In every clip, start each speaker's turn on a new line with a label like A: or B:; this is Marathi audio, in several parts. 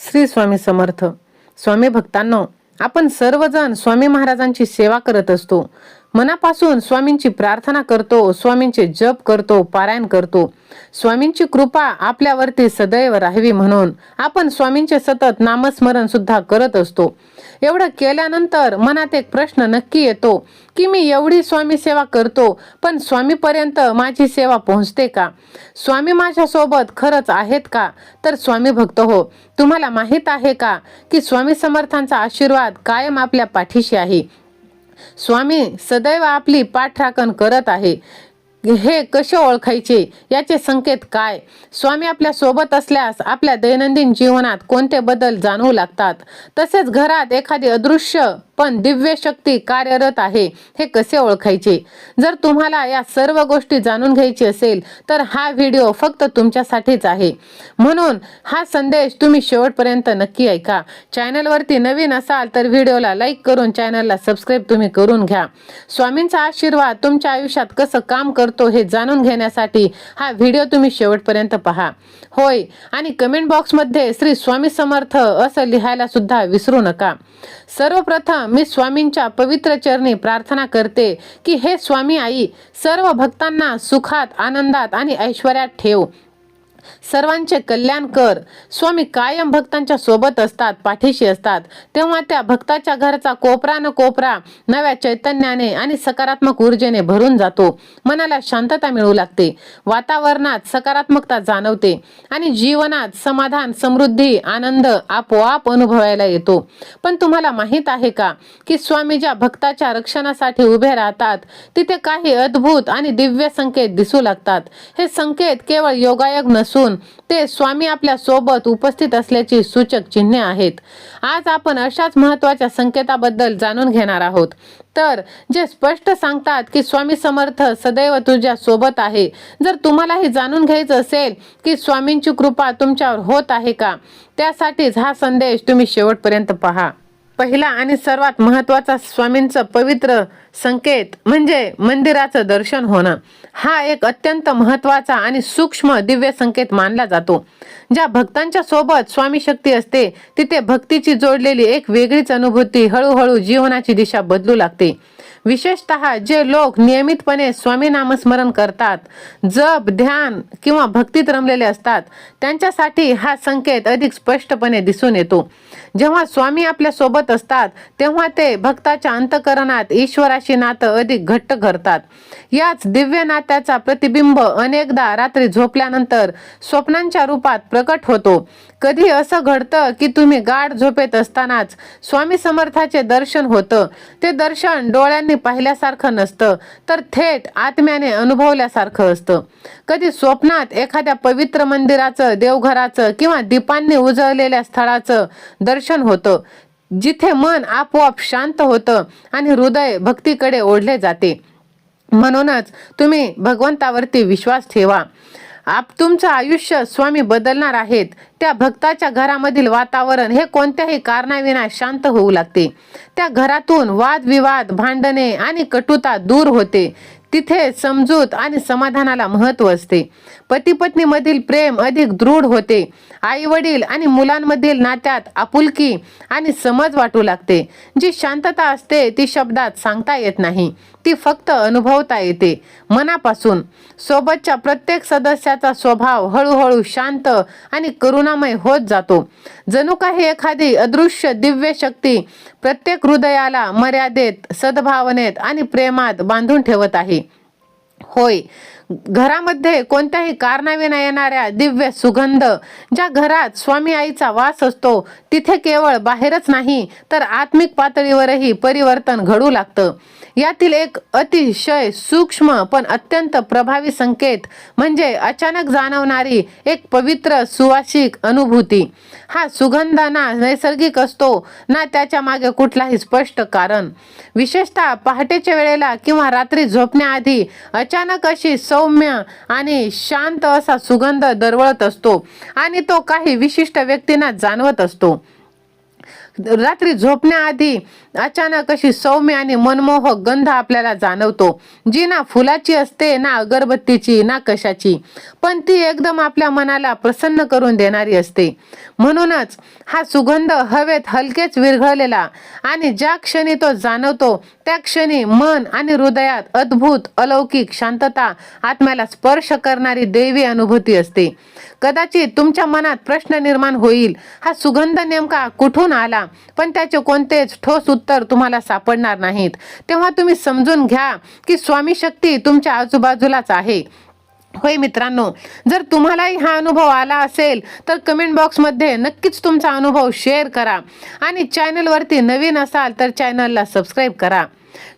A: श्री स्वामी समर्थ. स्वामी भक्तांनो आपण सर्वजण स्वामी महाराजांची सेवा करत असतो. मनापासून स्वामींची प्रार्थना करतो स्वामींचे जप करतो पारायण करतो. स्वामींची कृपा आपल्यावरती सदैव राहावी म्हणून आपण स्वामींचे सतत नामस्मरण सुद्धा करत असतो. एवढं केल्यानंतर मनात एक प्रश्न नक्की येतो की मी एवढी स्वामी सेवा करतो पण स्वामीपर्यंत माझी सेवा पोहोचते का? स्वामी माझ्यासोबत खरंच आहेत का? तर स्वामी भक्त हो तुम्हाला माहीत आहे का की स्वामी समर्थांचा आशीर्वाद कायम आपल्या पाठीशी आहे. स्वामी सदैव आपली पाठराखण करत आहे. हे कसे ओळखायचे? याचे संकेत काय? स्वामी आपल्यासोबत असल्यास आपल्या दैनंदिन जीवनात कोणते बदल जाणवू लागतात? तसेच घरात एखादी अदृश्य पण दिव्य शक्ती कार्यरत आहे हे कसे ओळखायचे? जर तुम्हाला या सर्व गोष्टी जाणून घ्यायची असेल तर हा व्हिडिओ फक्त तुमच्यासाठीच आहे. म्हणून हा संदेश तुम्ही शेवटपर्यंत नक्की ऐका. चॅनलवरती नवीन असाल तर व्हिडिओला लाईक करून चॅनलला सबस्क्राईब तुम्ही करून घ्या. स्वामींचा आशीर्वाद तुमच्या आयुष्यात कसं काम करतो हे जाणून घेण्यासाठी हा व्हिडिओ तुम्ही शेवटपर्यंत पहा. होय आणि कमेंट बॉक्समध्ये श्री स्वामी समर्थ असं लिहायला सुद्धा विसरू नका. सर्वप्रथम मी स्वामींच्या पवित्र चरणी प्रार्थना करते की हे स्वामी आई सर्व भक्तांना सुखात आनंदात आणि ऐश्वर्यात ठेव. सर्वांचे कल्याण कर. स्वामी कायम भक्तांच्या सोबत असतात पाठीशी असतात. तेव्हा त्या भक्ताच्या घरचा कोपरा न कोपरा नव्या चैतन्याने आणि सकारात्मक ऊर्जेने भरून जातो. मनाला शांतता मिळू लागते. वातावरणात सकारात्मकता जाणवते आणि जीवनात समाधान समृद्धी आनंद आपोआप अनुभवायला येतो. पण तुम्हाला माहीत आहे का की स्वामी ज्या भक्ताच्या रक्षणासाठी उभे राहतात तिथे काही अद्भुत आणि दिव्य संकेत दिसू लागतात. हे संकेत केवळ योगायोग असून ते स्वामी आपल्यासोबत उपस्थित असल्याची सूचक चिन्हे आहेत. आज आपण अशाच महत्त्वाच्या संकेताबद्दल जाणून घेणार आहोत. तर जे स्पष्ट सांगतात की स्वामी समर्थ सदैव तुझ्या सोबत आहे जर तुम्हाला हे जाणून घ्यायचं असेल की स्वामींची कृपा तुमच्यावर होत आहे का त्यासाठीच हा संदेश तुम्ही शेवटपर्यंत पहा. पहिला आणि सर्वात महत्त्वाचा स्वामींचं पवित्र संकेत म्हणजे मंदिराचं दर्शन होणं. हा एक अत्यंत महत्त्वाचा आणि सूक्ष्म दिव्य संकेत मानला जातो. ज्या भक्तांच्या सोबत स्वामी शक्ती असते तिथे भक्तीची जोडलेली एक वेगळीच अनुभूती हळूहळू जीवनाची दिशा बदलू लागते. विशेषतः जे लोक नियमितपणे स्वामी नामस्मरण करतात जप ध्यान किंवा भक्तीत रमलेले असतात त्यांच्यासाठी हा संकेत अधिक स्पष्टपणे दिसून येतो. जेव्हा स्वामी आपल्यासोबत असतात तेव्हा ते भक्ताच्या अंतकरणात ईश्वराशी नातं अधिक घट्ट करतात याच दिव्य नात्याचा प्रतिबिंब अनेकदा रात्री झोपल्यानंतर स्वप्नांच्या रूपात प्रकट होतो. कधी असं घडतं की तुम्ही गाढ झोपेत असतानाच स्वामी समर्थाचे दर्शन होतं. ते दर्शन डोळ्यांनी पाहिल्यासारखं नसतं तर थेट आत्म्याने अनुभवल्यासारखं असतं. कधी स्वप्नात एखाद्या पवित्र मंदिराचं देवघराचं किंवा दीपांनी उजळलेल्या स्थळाचं दर्शन होतं. जिथे मन आपोआप शांत होतं आणि हृदय भक्तीकडे ओढले जाते. म्हणूनच तुम्ही भगवंतावरती विश्वास ठेवा. आप तुमचं आयुष्य स्वामी बदलणार आहेत. त्या भक्ताच्या घरामधील वातावरण हे कोणत्याही कारणाविना शांत होऊ लागते. त्या घरातून वादविवाद भांडणे आणि कटुता दूर होते. तिथे समजूत आणि समाधानाला महत्त्व असते. पती पत्नीमधील प्रेम अधिक दृढ होते. आई वडील आणि मुलांमधील नात्यात आपुलकी आणि समज वाटू लागते. जी शांतता असते ती शब्दात सांगता येत नाही. ती फक्त अनुभवता येते. मनापासून. सोबतच्या प्रत्येक सदस्याचा स्वभाव हळूहळू शांत आणि करुणामय होत जातो. जणू काही एखादी अदृश्य दिव्य शक्ती प्रत्येक हृदयाला मर्यादेत सद्भावनेत आणि प्रेमात बांधून ठेवत आहे. होय. घरामध्ये कोणत्याही कारणाविना येणाऱ्या दिव्य सुगंध ज्या घरात स्वामी आईचा वास असतो तिथे केवळ बाहेरच नाही तर आत्मिक पातळीवरही परिवर्तन घडू लागतं. यातील एक अतिशय सूक्ष्म पण अत्यंत प्रभावी संकेत म्हणजे अचानक जाणवणारी एक पवित्र सुवासिक अनुभूती. हा सुगंध ना नैसर्गिक असतो ना त्याच्यामागे कुठलाही स्पष्ट कारण. विशेषतः पहाटेच्या वेळेला किंवा रात्री झोपण्याआधी अचानक अशी सौम्य आणि शांत असा सुगंध दरवळत असतो आणि तो काही विशिष्ट व्यक्तींना जाणवत असतो. रात्री झोपण्याआधी अचानक अशी सौम्य आणि मनमोहक गंध आपल्याला जाणवतो. जी ना फुलाची असते ना अगरबत्तीची ना कशाची पण ती एकदम आपल्या मनाला प्रसन्न करून देणारी असते. म्हणूनच हा सुगंध हवेत हलकेच विरघळलेला आणि ज्या क्षणी तो जाणवतो त्या क्षणी मन आणि हृदयात अद्भुत अलौकिक शांतता आत्म्याला स्पर्श करणारी दैवी अनुभूती असते. कदाचित तुमच्या मनात प्रश्न निर्माण होईल. हा सुगंध नेमका कुठून आला? पण त्याचे कोणतेच ठोस उत्तर तुम्हाला सापडणार नाहीत. तेव्हा तुम्ही समजून घ्या की स्वामी शक्ती तुमच्या आजूबाजूलाच आहे. होय मित्रांनो जर तुम्हालाही हा अनुभव आला असेल तर कमेंट बॉक्समध्ये नक्कीच तुमचा अनुभव शेअर करा. आणि चॅनलवरती नवीन असाल तर चॅनलला सबस्क्राईब करा.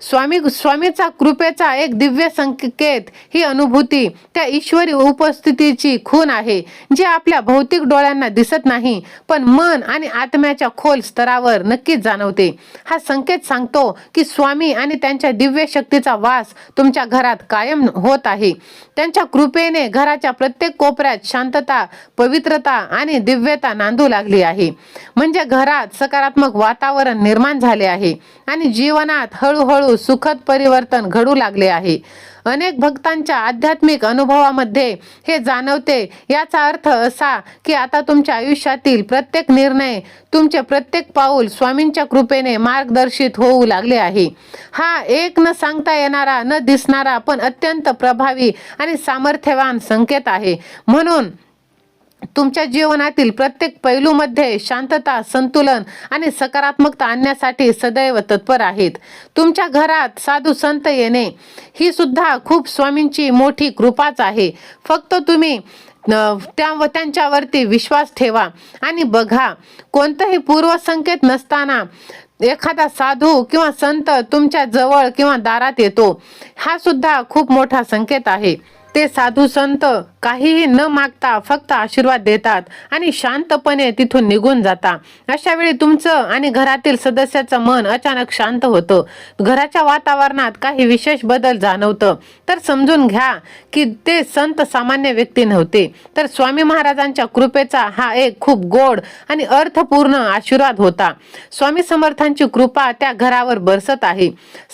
A: स्वामी स्वामीचा कृपेचा एक दिव्य संकेत ही अनुभूती त्या ईश्वरी उपस्थितीची खून आहे जे आपल्या भौतिक डोळ्यांना दिसत नाही पण मन आणि आत्म्याच्या खोल स्तरावर नक्कीच जाणवते. हा संकेत सांगतो की स्वामी आणि त्यांच्या दिव्य शक्तीचा वास तुमच्या घरात कायम होत आहे. त्यांच्या कृपेने घराच्या प्रत्येक कोपऱ्यात शांतता पवित्रता आणि दिव्यता नांदू लागली आहे. म्हणजे घरात सकारात्मक वातावरण निर्माण झाले आहे आणि जीवनात हळू हळूहळू सुखद परिवर्तन घडू लागले आहे. अनेक भक्तांच्या आध्यात्मिक अनुभवामध्ये हे जाणवते. याचा अर्थ असा की आता तुमच्या आयुष्यातील प्रत्येक निर्णय तुमचे प्रत्येक पाऊल स्वामींच्या कृपेने मार्गदर्शित होऊ लागले आहे. हा एक न सांगता येणारा न दिसणारा पण अत्यंत प्रभावी आणि सामर्थ्यवान संकेत आहे. म्हणून तुमच्या जीवनातील प्रत्येक पैलूमध्ये शांतता संतुलन आणि सकारात्मकता आणण्यासाठी सदैव तत्पर आहेत. तुमच्या घरात साधू संत येणे ही सुद्धा खूप स्वामींची मोठी कृपाच आहे. फक्त तुम्ही त्या त्या त्यांच्यावरती विश्वास ठेवा आणि बघा कोणतंही पूर्वसंकेत नसताना एखादा साधू किंवा संत तुमच्या जवळ किंवा दारात येतो. हा सुद्धा खूप मोठा संकेत आहे. ते साधू संत काहीही न मागता फक्त आशीर्वाद देतात आणि शांतपणे तिथून निघून जाता. अशा वेळी तुमचं आणि घरातील सदस्याचं मन अचानक शांत होतं. घराच्या वातावरणात काही विशेष बदल जाणवतं. तर समजून घ्या की ते संत सामान्य व्यक्ती नव्हते. तर स्वामी महाराजांच्या कृपेचा हा एक खूप गोड आणि अर्थपूर्ण आशीर्वाद होता. स्वामी समर्थांची कृपा त्या घरावर बरसत आहे.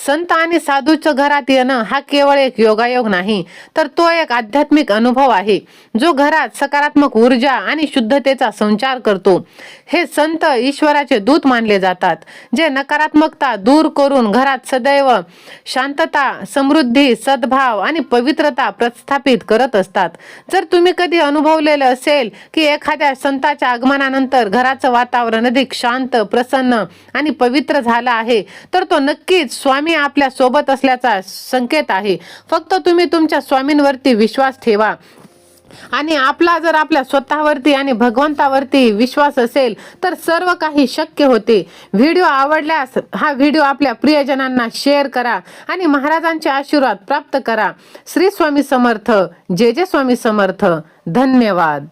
A: संत आणि साधूच्या घरात येणं हा केवळ एक योगायोग नाही तर तो एक आध्यात्मिक अनुभव आहे जो घरात सकारात्मक ऊर्जा आणि शुद्धतेचा संचार करतो. हे संत ईश्वराचे दूत मानले जातात जे नकारात्मकता दूर करून घरात सदैव शांतता समृद्धी सद्भाव आणि पवित्रता प्रस्थापित करत असतात. जर तुम्ही कधी अनुभवलेलं असेल की एखाद्या संताच्या आगमनानंतर घराचं वातावरण अधिक शांत प्रसन्न आणि पवित्र झालं आहे तर तो नक्कीच स्वामी आपल्यासोबत असल्याचा संकेत आहे. फक्त तुम्ही तुमच्या स्वामींवर स्वामींवरती विश्वास ठेवा. आणि आपला जर आपल्या स्वतःवरती आणि भगवंतावरती विश्वास असेल तर सर्व काही शक्य होते. व्हिडिओ आवडल्यास हा व्हिडिओ आपल्या प्रियजनांना शेअर करा आणि महाराजांचे आशीर्वाद प्राप्त करा. श्री स्वामी समर्थ जे जे स्वामी समर्थ. धन्यवाद.